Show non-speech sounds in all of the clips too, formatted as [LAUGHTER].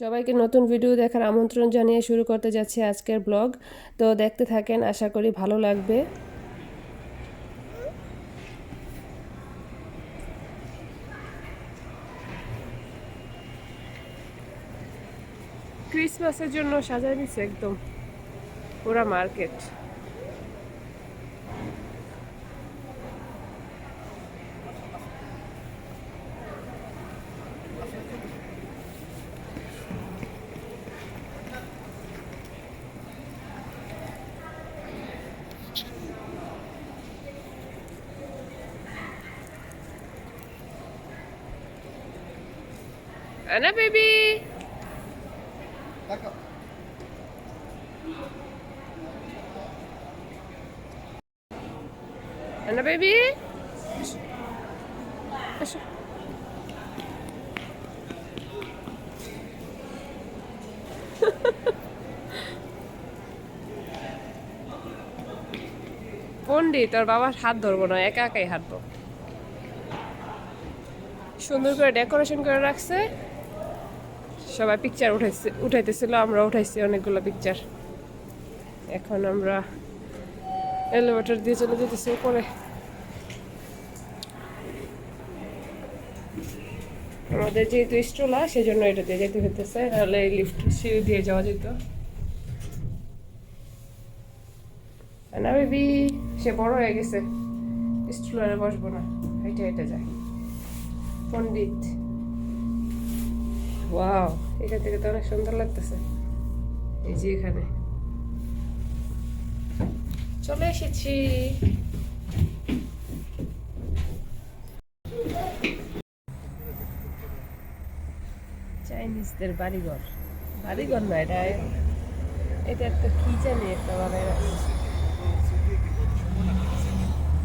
সবাইকে নতুন ভিডিও দেখার আমন্ত্রণ জানিয়ে শুরু করতে যাচ্ছি আজকের ব্লগ তো দেখতে থাকেন, আশা করি ভালো লাগবে। ক্রিসমাসের জন্য সাজায় দিচ্ছে একদম। পুরা market Anna baby. Anna baby। পন্ডিত তোর বাবার হাত ধরবো না, একা একাই হাঁটবো সুন্দর করে ডেকোরেশন করে রাখছে সবাই পিকচার উঠাইছে, উঠাইতেছিল, আমরা উঠাইছি অনেকগুলো পিকচার এখন আমরা এলিভেটর দিয়ে চলে যেতেছি উপরে। আমাদের যেহেতু স্টোলা সেই জন্য এটা দিয়ে যেতে হতেছে নাহলে এই লিফট সিঁড়ি দিয়ে যাওয়া যেত। না বেবি সে বড় হয়ে গেছে। স্টোলারে বসবো না, হেঁটে হেঁটে যায় পণ্ডিত। ওয়াও এখান থেকে তো অনেক সুন্দর লাগতেছে। এই যে এখানে। চলে এসেছি। চাইনিজদের বাড়িঘর। বাড়িঘর না এটা? এটা একটা কি জানি একটা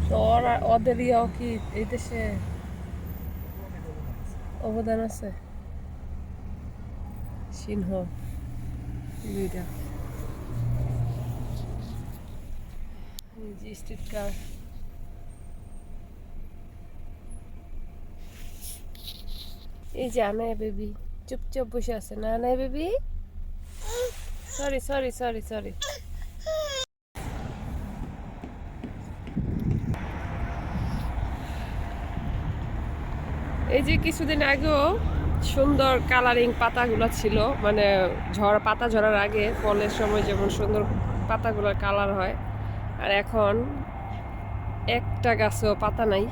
তো ওরা ওদের কি এই দেশে অবদান আছে? সিংহ দুইটা স্ট্রিট কার এই যে আনায় বেবি, চুপচাপ বসে আছে। না আনায় baby? Sorry sorry sorry sorry এই যে কিছুদিন আগেও সুন্দর কালারিং পাতাগুলো ছিল। মানে ঝড়, পাতা ঝরার আগে ফলের সময় যেমন সুন্দর পাতাগুলোর কালার হয়। আর এখন একটা গাছেও পাতা নাই।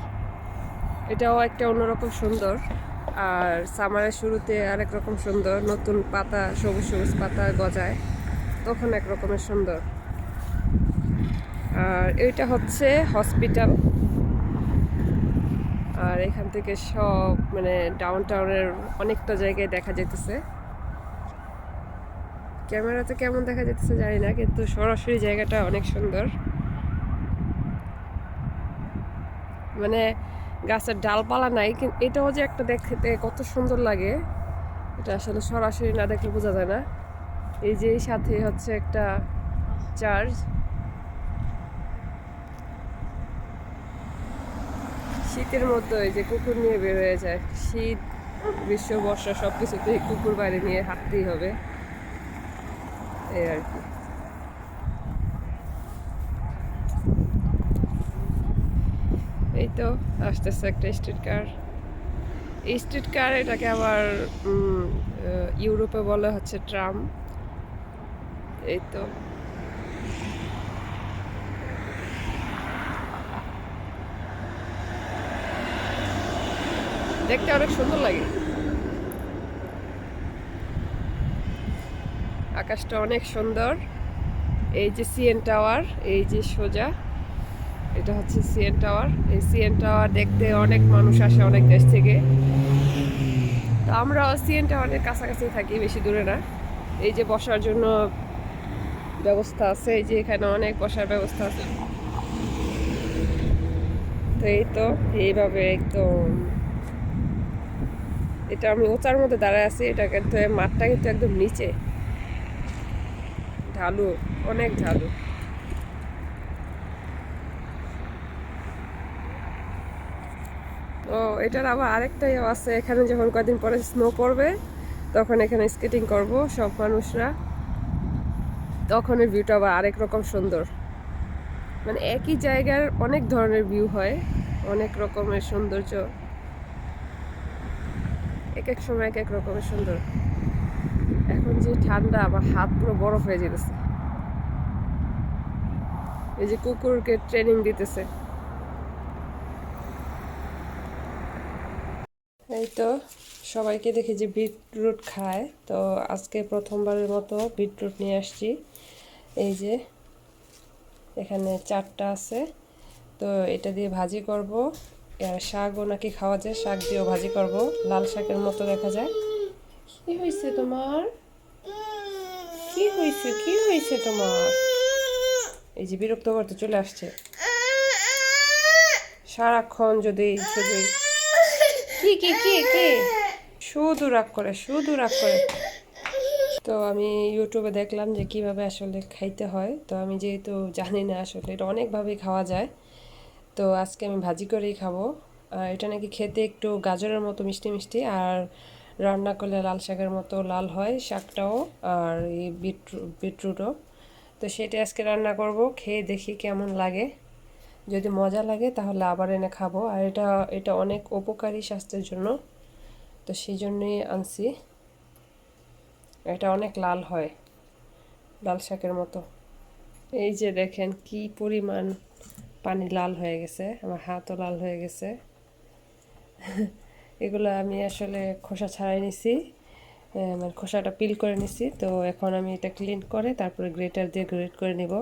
এটাও একটা অন্যরকম সুন্দর। আর সামারের শুরুতে আরেক রকম সুন্দর, নতুন পাতা, সবুজ সবুজ পাতা গজায়, তখন এক রকমের সুন্দর। আর এটা হচ্ছে হসপিটাল আর এখান থেকে সব মানে ডাউন টাউনের অনেকটা জায়গায় দেখা যেতেছে ক্যামেরাতে কেমন দেখা যেতেছে জানি না, কিন্তু সরাসরি জায়গাটা অনেক সুন্দর। মানে গাছের ডালপালা নাই কিন্তু এটাও যে একটা দেখতে কত সুন্দর লাগে, এটা আসলে সরাসরি না দেখলে বোঝা যায় না। এই যে সাথে হচ্ছে একটা চার্চ শীতের এই যে কুকুর নিয়ে বের হয়ে যায়। শীত, গ্রীষ্ম, বর্ষা সব কিছুতেই কুকুর বাড়ি নিয়ে হাঁটতেই হবে। এই আর কি। এই তো আসতেছে একটা স্ট্রিট কার স্ট্রিট কার এটাকে আবার ইউরোপে বলে হচ্ছে ট্রাম। এই তো। দেখতে অনেক সুন্দর লাগে। আকাশটা অনেক সুন্দর। এই যে সিএন টাওয়ার, এই যে সোজা, এটা হচ্ছে সিএন টাওয়ার। এই সিএন টাওয়ার দেখতে অনেক মানুষ আসে অনেক দেশ থেকে। তো আমরা সিএন টাওয়ারের কাছাকাছি থাকি, বেশি দূরে না। এই যে বসার জন্য ব্যবস্থা আছে, এই যে এখানে অনেক বসার ব্যবস্থা আছে। তো এই তো, এইভাবে একদম এটা আমি উঁচার মধ্যে দাঁড়ায় আছি, এটা কিন্তু মাঠটা কিন্তু একদম নিচে। ঢালু, অনেক ঢালু। ও, এটার আবার আরেকটা ইয়ে আছে, এখানে যখন কদিন পরে স্নো পড়বে, তখন এখানে স্কেটিং করব, সব মানুষরা। তখনের ভিউটা আবার আরেক রকম সুন্দর। মানে একই জায়গার অনেক ধরনের ভিউ হয়, অনেক রকমের সৌন্দর্য। এক এক সময় এক এক রকমের সুন্দর। এখন যে ঠান্ডা, আমার হাত পুরো বরফ হয়ে যেতেছে এই যে কুকুরকে ট্রেনিং দিতেছে। এই তো, সবাইকে দেখি যে বিটরুট খায়। তো আজকে প্রথমবারের মতো বিটরুট নিয়ে আসছি। এই যে, এখানে চারটা আছে। তো এটা দিয়ে ভাজি করব। শাকও নাকি খাওয়া যায়, শাক দিয়েও ভাজি করব। লাল শাকের মতো দেখা যায়। কি হয়েছে তোমার? কি হয়েছে কি হয়েছে তোমার? এই যে বিরক্ত করতে চলে আসছে। সারাক্ষণ যদি শুধু কি কি কি কি? শুধু রাগ করে শুধু রাগ করে। তো আমি ইউটিউবে দেখলাম যে কীভাবে আসলে খাইতে হয়। তো আমি যেহেতু জানি না আসলে এটা অনেকভাবেই খাওয়া যায়। তো আজকে আমি ভাজি করেই খাব। এটা নাকি খেতে একটু গাজরের মতো মিষ্টি মিষ্টি, আর রান্না করলে লাল শাকের মতো লাল হয় শাকটাও, আর এই বিটরুট বিটরুটও। তো সেটা আজকে রান্না করব, খেয়ে দেখি কেমন লাগে। যদি মজা লাগে তাহলে আবার এনে খাব। আর এটা এটা অনেক উপকারী স্বাস্থ্যের জন্য। তো সেই জন্যই আনছি। এটা অনেক লাল হয়, লাল শাকের মতো। এই যে দেখেন কি পরিমাণ পানি লাল হয়ে গেছে, আমার হাতও লাল হয়ে গেছে। [LAUGHS] এগুলো আমি আসলে খোসা ছাড়াই নিছি মানে খোসাটা পিল করে নিছি। তো এখন আমি এটা ক্লিন করে তারপরে গ্রেটার দিয়ে গ্রেট করে নিব।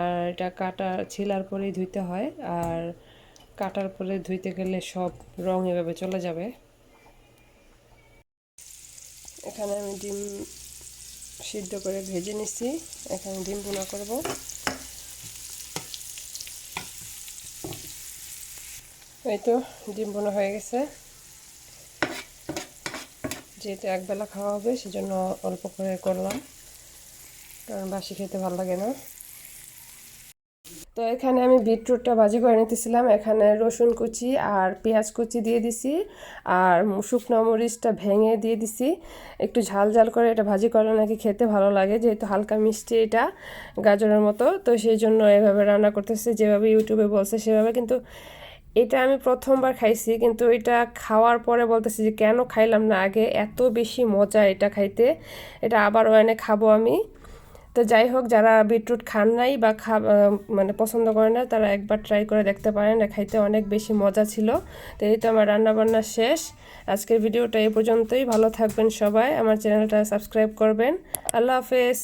আর এটা কাটা ছিলার পরেই ধুইতে হয়, আর কাটার পরে ধুইতে গেলে সব রং এভাবে চলে যাবে। এখানে আমি ডিম সিদ্ধ করে ভেজে নিচ্ছি এখানে ডিম বোনা করব। এই তো ডিম বোনা হয়ে গেছে। যেহেতু একবেলা খাওয়া হবে, সেজন্য অল্প করে করলাম। কারণ বাসি খেতে ভালো লাগে না। তো এখানে আমি বিটরুটটা ভাজি করে নিতেছিলাম। এখানে রসুন কুচি আর পেঁয়াজ কুচি দিয়ে দিছি আর শুকনো মরিচটা ভেঙে দিয়ে দিছি। একটু ঝাল ঝাল করে এটা ভাজি করলে নাকি খেতে ভালো লাগে, যেহেতু হালকা মিষ্টি এটা গাজরের মতো। তো সেই জন্য এভাবে রান্না করতেছি। যেভাবে ইউটিউবে বলছে সেভাবে, কিন্তু এটা আমি প্রথমবার খাইছি, কিন্তু এটা খাওয়ার পরে বলতেছি যে কেন খাইলাম না? আগে এত বেশি মজা এটা খাইতে। এটা আবার এনে খাব আমি। তো যাই হোক, যারা বিটরুট খান নাই বা খা মানে পছন্দ করে না, তারা একবার ট্রাই করে দেখতে পারেন। খাইতে অনেক বেশি মজা ছিল। তো এই তো আমার রান্নাবান্না শেষ। আজকের ভিডিওটা এই পর্যন্তই। ভালো থাকবেন সবাই। আমার চ্যানেলটা সাবস্ক্রাইব করবেন। আল্লাহ হাফেজ।